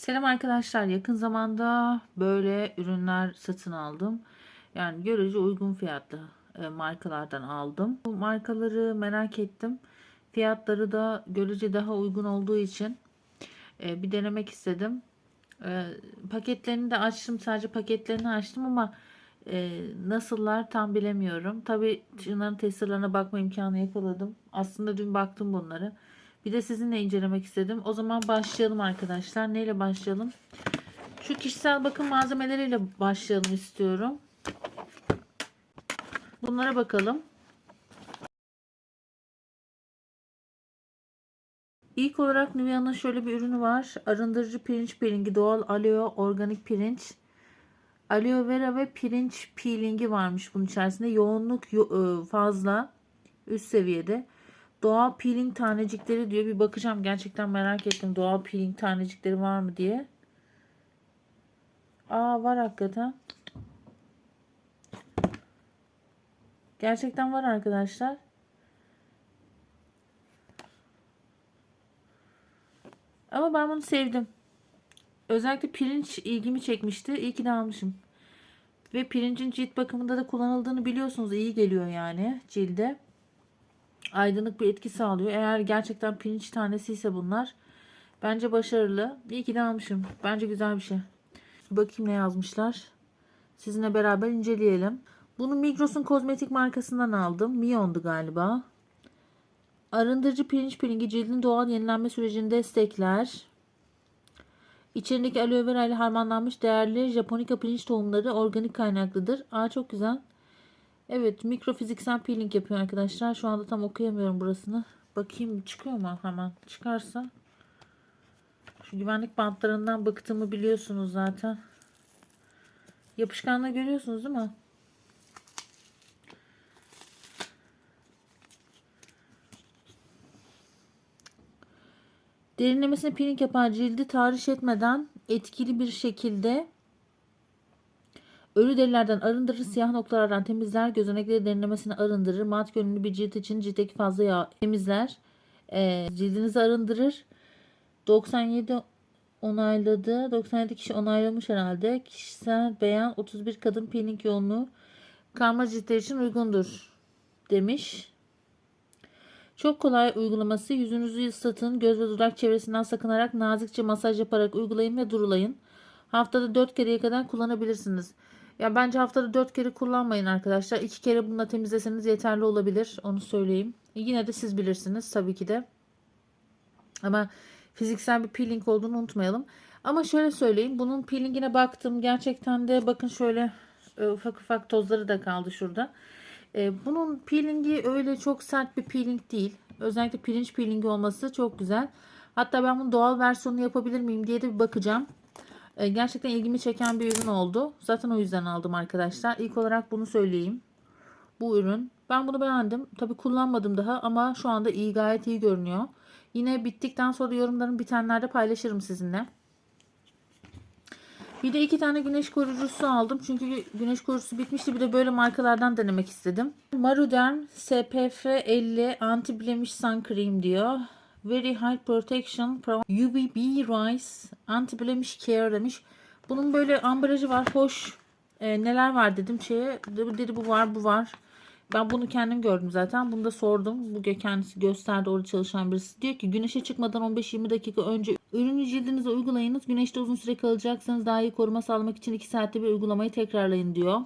Selam arkadaşlar. Yakın zamanda böyle ürünler satın aldım. Yani görece uygun fiyatlı e, markalardan aldım. Bu markaları merak ettim. Fiyatları da görece daha uygun olduğu için e, bir denemek istedim. E, paketlerini de açtım. Sadece paketlerini açtım ama nasıllar tam bilemiyorum. Tabii şunların testerlarına bakma imkanı yakaladım. Aslında dün baktım bunları. Bir de sizinle incelemek istedim. O zaman başlayalım arkadaşlar. Neyle başlayalım? Şu kişisel bakım malzemeleriyle başlayalım istiyorum. Bunlara bakalım. İlk olarak Nivea'nın şöyle bir ürünü var. Arındırıcı pirinç peelingi doğal aloe organik pirinç. Aloe vera ve pirinç peelingi varmış bunun içerisinde. Yoğunluk yo- e, fazla. Üst seviyede. Doğal peeling tanecikleri diyor. Bir bakacağım. Gerçekten merak ettim. Doğal peeling tanecikleri var mı diye. Aa var hakikaten. Gerçekten var arkadaşlar. Ama ben bunu sevdim. Özellikle pirinç ilgimi çekmişti. İyi ki de almışım. Ve pirincin cilt bakımında da kullanıldığını biliyorsunuz. İyi geliyor yani cilde aydınlık bir etki sağlıyor. Eğer gerçekten pirinç tanesi ise bunlar bence başarılı. İyi ki de almışım. Bence güzel bir şey. Bakayım ne yazmışlar. Sizinle beraber inceleyelim. Bunu Migros'un kozmetik markasından aldım. Mion'du galiba. Arındırıcı pirinç piringi cildin doğal yenilenme sürecini destekler. İçerindeki aloe vera ile harmanlanmış değerli Japonica pirinç tohumları organik kaynaklıdır. Aa çok güzel. Evet mikrofiziksel peeling yapıyor arkadaşlar. Şu anda tam okuyamıyorum burasını. Bakayım çıkıyor mu hemen. Çıkarsa. Şu güvenlik bantlarından bıktığımı biliyorsunuz zaten. Yapışkanlığı görüyorsunuz değil mi? Derinlemesine peeling yapan cildi tahriş etmeden etkili bir şekilde Ölü derilerden arındırır, siyah noktalardan temizler, gözenekleri derinlemesine arındırır, mat görünümlü bir cilt için ciltteki fazla yağ temizler, e, cildinizi arındırır. 97 onayladı. 97 kişi onaylamış herhalde. Kişisel beyan 31 kadın peeling yoğunluğu karma ciltler için uygundur demiş. Çok kolay uygulaması. Yüzünüzü ıslatın. Göz ve dudak çevresinden sakınarak nazikçe masaj yaparak uygulayın ve durulayın. Haftada 4 kereye kadar kullanabilirsiniz. Ya bence haftada 4 kere kullanmayın arkadaşlar. 2 kere bununla temizleseniz yeterli olabilir. Onu söyleyeyim. E, yine de siz bilirsiniz tabii ki de. Ama fiziksel bir peeling olduğunu unutmayalım. Ama şöyle söyleyeyim. Bunun peelingine baktım. Gerçekten de bakın şöyle e, ufak ufak tozları da kaldı şurada. E, bunun peelingi öyle çok sert bir peeling değil. Özellikle pirinç peelingi olması çok güzel. Hatta ben bunun doğal versiyonunu yapabilir miyim diye de bir bakacağım. E, gerçekten ilgimi çeken bir ürün oldu. Zaten o yüzden aldım arkadaşlar. İlk olarak bunu söyleyeyim. Bu ürün. Ben bunu beğendim. Tabi kullanmadım daha ama şu anda iyi gayet iyi görünüyor. Yine bittikten sonra yorumlarım bitenlerde paylaşırım sizinle. Bir de iki tane güneş koruyucusu aldım. Çünkü güneş koruyucusu bitmişti. Bir de böyle markalardan denemek istedim. Maruderm SPF 50 Anti Blemish Sun Cream diyor. Very high protection UVB rise anti blemish care demiş. Bunun böyle ambalajı var. Hoş. E, neler var dedim şeye. Dedi bu var bu var. Ben bunu kendim gördüm zaten. Bunu da sordum. Bu kendisi gösterdi orada çalışan birisi. Diyor ki güneşe çıkmadan 15-20 dakika önce ürünü cildinize uygulayınız. Güneşte uzun süre kalacaksanız daha iyi koruma sağlamak için 2 saatte bir uygulamayı tekrarlayın diyor.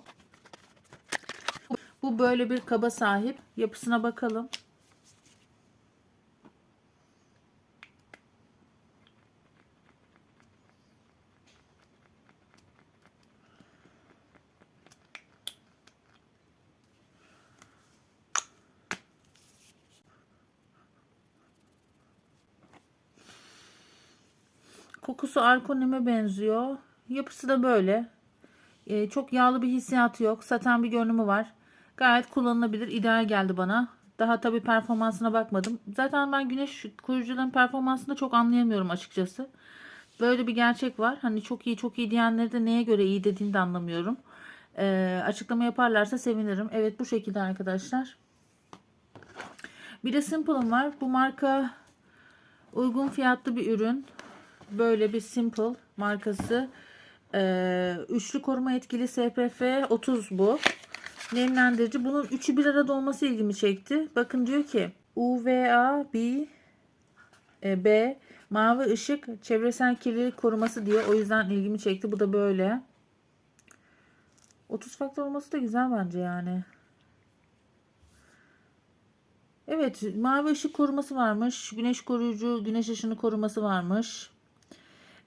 Bu böyle bir kaba sahip. Yapısına bakalım. Kokusu arkonime benziyor. Yapısı da böyle. Ee, çok yağlı bir hissiyatı yok. Saten bir görünümü var. Gayet kullanılabilir. İdeal geldi bana. Daha tabii performansına bakmadım. Zaten ben güneş koruyucuların performansını çok anlayamıyorum açıkçası. Böyle bir gerçek var. Hani çok iyi çok iyi diyenleri de neye göre iyi dediğini de anlamıyorum. Ee, açıklama yaparlarsa sevinirim. Evet bu şekilde arkadaşlar. Bir de Simple'ım var. Bu marka uygun fiyatlı bir ürün. Böyle bir Simple markası. Ee, üçlü koruma etkili SPF 30 bu. Nemlendirici. Bunun üçü bir arada olması ilgimi çekti. Bakın diyor ki UVA B e, B mavi ışık çevresel kirlilik koruması diyor. O yüzden ilgimi çekti. Bu da böyle. 30 faktör olması da güzel bence yani. Evet, mavi ışık koruması varmış. Güneş koruyucu, güneş ışını koruması varmış.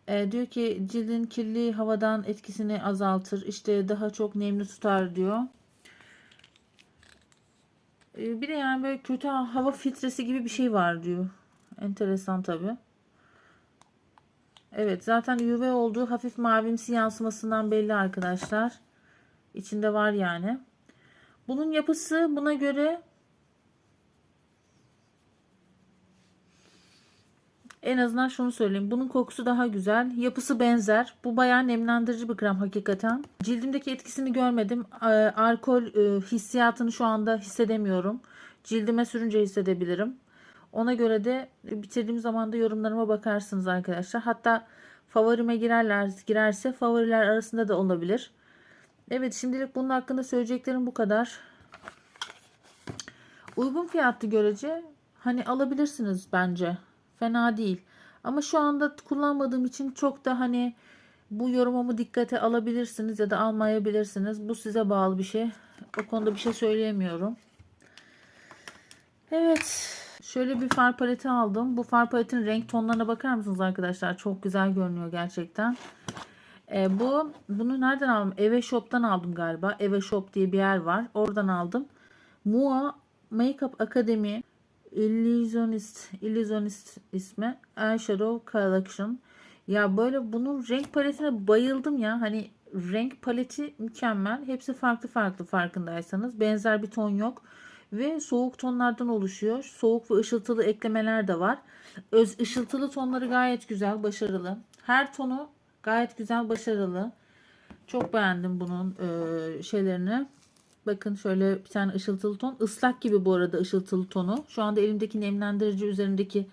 Ee, diyor ki cildin kirli havadan etkisini azaltır. İşte daha çok nemli tutar diyor. Ee, bir de yani böyle kötü hava filtresi gibi bir şey var diyor. Enteresan tabii. Evet zaten UV olduğu hafif mavimsi yansımasından belli arkadaşlar. İçinde var yani. Bunun yapısı buna göre en azından şunu söyleyeyim. Bunun kokusu daha güzel. Yapısı benzer. Bu bayağı nemlendirici bir krem hakikaten. Cildimdeki etkisini görmedim. Ee, Alkol e, hissiyatını şu anda hissedemiyorum. Cildime sürünce hissedebilirim. Ona göre de bitirdiğim zaman da yorumlarıma bakarsınız arkadaşlar. Hatta favorime girerler girerse favoriler arasında da olabilir. Evet şimdilik bunun hakkında söyleyeceklerim bu kadar. Uygun fiyatlı görece hani alabilirsiniz bence. Fena değil. Ama şu anda kullanmadığım için çok da hani bu yorumumu dikkate alabilirsiniz ya da almayabilirsiniz. Bu size bağlı bir şey. O konuda bir şey söyleyemiyorum. Evet. Şöyle bir far paleti aldım. Bu far paletin renk tonlarına bakar mısınız arkadaşlar? Çok güzel görünüyor gerçekten. E, bu bunu nereden aldım? Eve Shop'tan aldım galiba. Eve Shop diye bir yer var. Oradan aldım. Mua Makeup Academy Illusionist, Illusionist ismi. Eyeshadow Collection. Ya böyle bunun renk paletine bayıldım ya. Hani renk paleti mükemmel. Hepsi farklı farklı farkındaysanız. Benzer bir ton yok. Ve soğuk tonlardan oluşuyor. Soğuk ve ışıltılı eklemeler de var. Öz ışıltılı tonları gayet güzel, başarılı. Her tonu gayet güzel, başarılı. Çok beğendim bunun e, şeylerini. Bakın şöyle bir tane ışıltılı ton. Islak gibi bu arada ışıltılı tonu. Şu anda elimdeki nemlendirici üzerindeki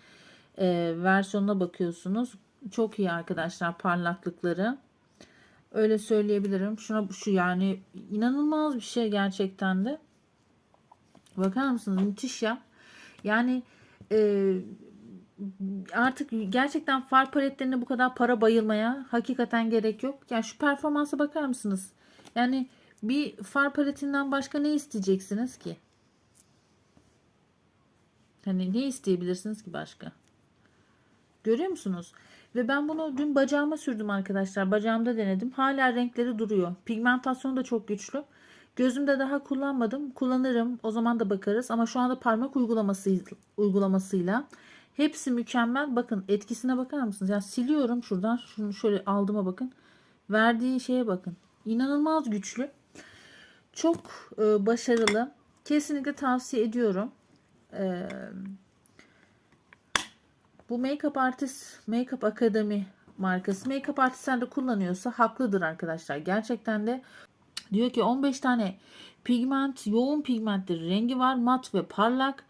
e, versiyonuna bakıyorsunuz. Çok iyi arkadaşlar parlaklıkları. Öyle söyleyebilirim. Şuna şu yani inanılmaz bir şey gerçekten de. Bakar mısınız? Müthiş ya. Yani e, artık gerçekten far paletlerine bu kadar para bayılmaya hakikaten gerek yok. Yani şu performansa bakar mısınız? Yani bir far paletinden başka ne isteyeceksiniz ki? Hani ne isteyebilirsiniz ki başka? Görüyor musunuz? Ve ben bunu dün bacağıma sürdüm arkadaşlar. Bacağımda denedim. Hala renkleri duruyor. Pigmentasyonu da çok güçlü. Gözümde daha kullanmadım. Kullanırım. O zaman da bakarız. Ama şu anda parmak uygulaması uygulamasıyla hepsi mükemmel. Bakın etkisine bakar mısınız? Yani siliyorum şuradan. Şunu şöyle aldığıma bakın. Verdiği şeye bakın. İnanılmaz güçlü. Çok e, başarılı. Kesinlikle tavsiye ediyorum. E, bu Makeup Artist Makeup Academy markası Makeup Artist'ler de kullanıyorsa haklıdır arkadaşlar. Gerçekten de diyor ki 15 tane pigment, yoğun pigmentli rengi var. Mat ve parlak.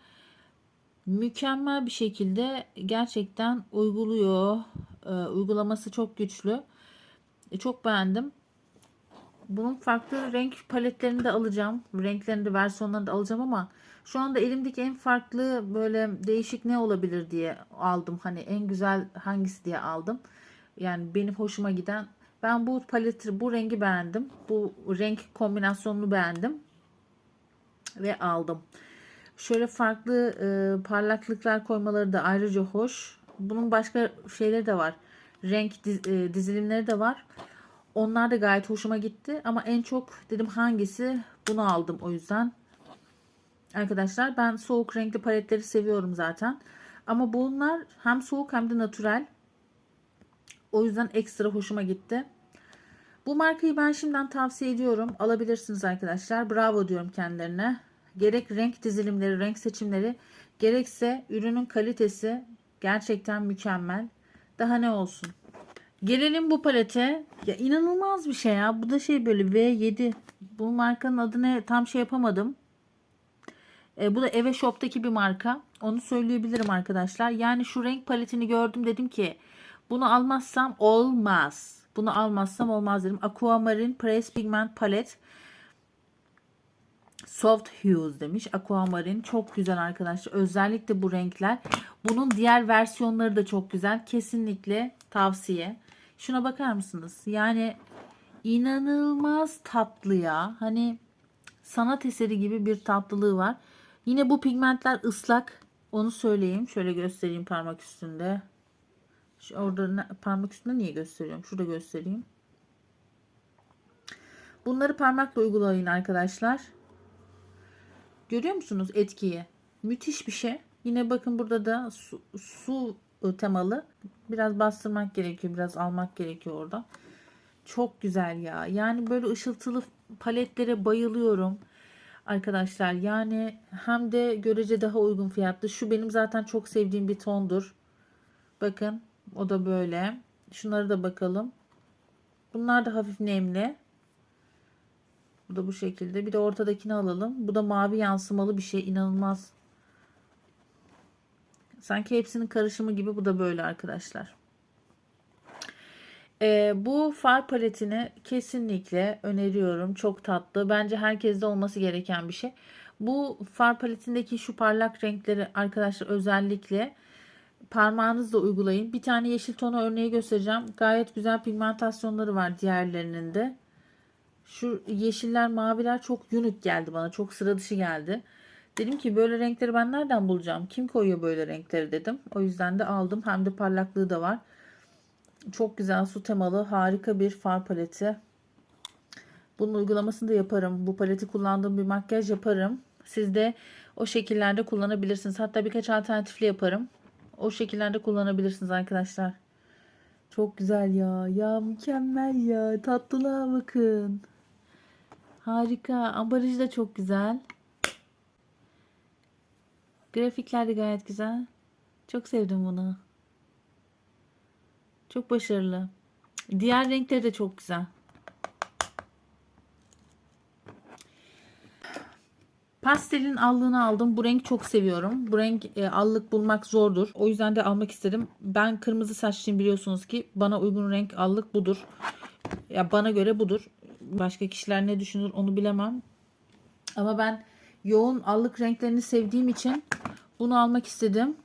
Mükemmel bir şekilde gerçekten uyguluyor. E, uygulaması çok güçlü. E, çok beğendim. Bunun farklı renk paletlerini de alacağım. Renklerini de versiyonlarını da alacağım ama şu anda elimdeki en farklı böyle değişik ne olabilir diye aldım. Hani en güzel hangisi diye aldım. Yani benim hoşuma giden. Ben bu paleti, bu rengi beğendim. Bu renk kombinasyonunu beğendim. Ve aldım. Şöyle farklı e, parlaklıklar koymaları da ayrıca hoş. Bunun başka şeyleri de var. Renk diz, e, dizilimleri de var. Onlar da gayet hoşuma gitti. Ama en çok dedim hangisi bunu aldım o yüzden. Arkadaşlar ben soğuk renkli paletleri seviyorum zaten. Ama bunlar hem soğuk hem de natürel. O yüzden ekstra hoşuma gitti. Bu markayı ben şimdiden tavsiye ediyorum. Alabilirsiniz arkadaşlar. Bravo diyorum kendilerine. Gerek renk dizilimleri, renk seçimleri, gerekse ürünün kalitesi gerçekten mükemmel. Daha ne olsun? Gelelim bu palete. Ya inanılmaz bir şey ya. Bu da şey böyle V7. Bu markanın adını tam şey yapamadım. E, bu da Eve Shop'taki bir marka. Onu söyleyebilirim arkadaşlar. Yani şu renk paletini gördüm dedim ki Bunu almazsam olmaz. Bunu almazsam olmaz dedim. Aquamarine Press Pigment Palette Soft Hues demiş. Aquamarine çok güzel arkadaşlar. Özellikle bu renkler. Bunun diğer versiyonları da çok güzel. Kesinlikle tavsiye. Şuna bakar mısınız? Yani inanılmaz tatlı ya. Hani sanat eseri gibi bir tatlılığı var. Yine bu pigmentler ıslak. Onu söyleyeyim. Şöyle göstereyim parmak üstünde. Şu orada ne- parmak üstünde niye gösteriyorum? Şurada göstereyim. Bunları parmakla uygulayın arkadaşlar. Görüyor musunuz etkiyi? Müthiş bir şey. Yine bakın burada da su, su temalı. Biraz bastırmak gerekiyor. Biraz almak gerekiyor orada. Çok güzel ya. Yani böyle ışıltılı paletlere bayılıyorum. Arkadaşlar yani hem de görece daha uygun fiyatlı. Şu benim zaten çok sevdiğim bir tondur. Bakın o da böyle. Şunları da bakalım. Bunlar da hafif nemli. Bu da bu şekilde. Bir de ortadakini alalım. Bu da mavi yansımalı bir şey. İnanılmaz. Sanki hepsinin karışımı gibi. Bu da böyle arkadaşlar. Ee, bu far paletini kesinlikle öneriyorum. Çok tatlı. Bence herkeste olması gereken bir şey. Bu far paletindeki şu parlak renkleri arkadaşlar özellikle parmağınızla uygulayın. Bir tane yeşil tonu örneği göstereceğim. Gayet güzel pigmentasyonları var diğerlerinin de. Şu yeşiller, maviler çok unik geldi bana. Çok sıra dışı geldi. Dedim ki böyle renkleri ben nereden bulacağım? Kim koyuyor böyle renkleri dedim. O yüzden de aldım. Hem de parlaklığı da var. Çok güzel su temalı harika bir far paleti. Bunun uygulamasını da yaparım. Bu paleti kullandığım bir makyaj yaparım. Siz de o şekillerde kullanabilirsiniz. Hatta birkaç alternatifli yaparım. O şekillerde kullanabilirsiniz arkadaşlar. Çok güzel ya. Ya mükemmel ya. Tatlılığa bakın. Harika. Ambalajı da çok güzel. Grafikler de gayet güzel. Çok sevdim bunu. Çok başarılı. Diğer renkleri de çok güzel. Pastelin allığını aldım. Bu renk çok seviyorum. Bu renk e, allık bulmak zordur. O yüzden de almak istedim. Ben kırmızı saçlıyım biliyorsunuz ki. Bana uygun renk allık budur. Ya bana göre budur. Başka kişiler ne düşünür onu bilemem. Ama ben yoğun allık renklerini sevdiğim için bunu almak istedim.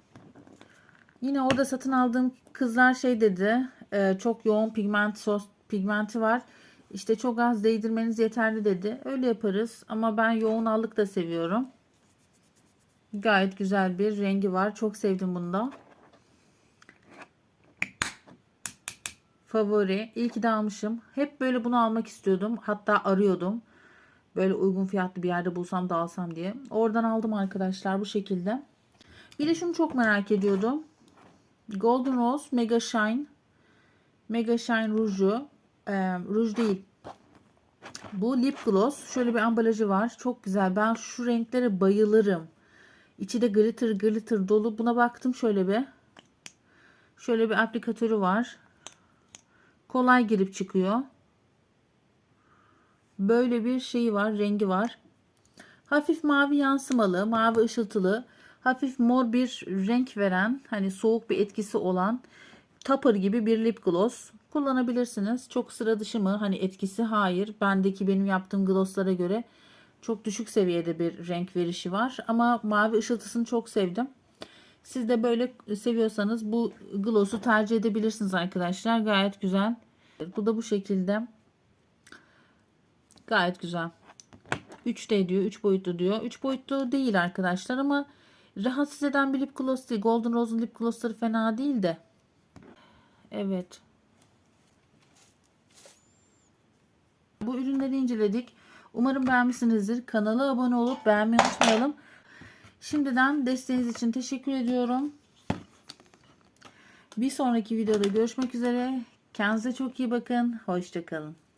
Yine orada satın aldığım kızlar şey dedi. e, çok yoğun pigment sos pigmenti var. İşte çok az değdirmeniz yeterli dedi. Öyle yaparız ama ben yoğun allık da seviyorum. Gayet güzel bir rengi var. Çok sevdim bunu da. Favori. İyi ki de almışım. Hep böyle bunu almak istiyordum. Hatta arıyordum. Böyle uygun fiyatlı bir yerde bulsam da alsam diye. Oradan aldım arkadaşlar bu şekilde. Bir de şunu çok merak ediyordum. Golden Rose Mega Shine. Mega Shine ruju. Ee, ruj değil. Bu lip gloss. Şöyle bir ambalajı var. Çok güzel. Ben şu renklere bayılırım. İçi de glitter glitter dolu. Buna baktım şöyle bir. Şöyle bir aplikatörü var. Kolay girip çıkıyor. Böyle bir şeyi var, rengi var. Hafif mavi yansımalı, mavi ışıltılı, hafif mor bir renk veren, hani soğuk bir etkisi olan Tupper gibi bir lip gloss kullanabilirsiniz. Çok sıra dışı mı? Hani etkisi hayır. Bendeki benim yaptığım glosslara göre çok düşük seviyede bir renk verişi var. Ama mavi ışıltısını çok sevdim. Siz de böyle seviyorsanız bu gloss'u tercih edebilirsiniz arkadaşlar. Gayet güzel. Bu da bu şekilde. Gayet güzel. 3D diyor. 3 boyutlu diyor. 3 boyutlu değil arkadaşlar ama rahatsız eden bir lip gloss değil. Golden Rose'un lip glossları fena değil de. Evet. Bu ürünleri inceledik. Umarım beğenmişsinizdir. Kanala abone olup beğenmeyi unutmayalım. Şimdiden desteğiniz için teşekkür ediyorum. Bir sonraki videoda görüşmek üzere. Kendinize çok iyi bakın. Hoşçakalın.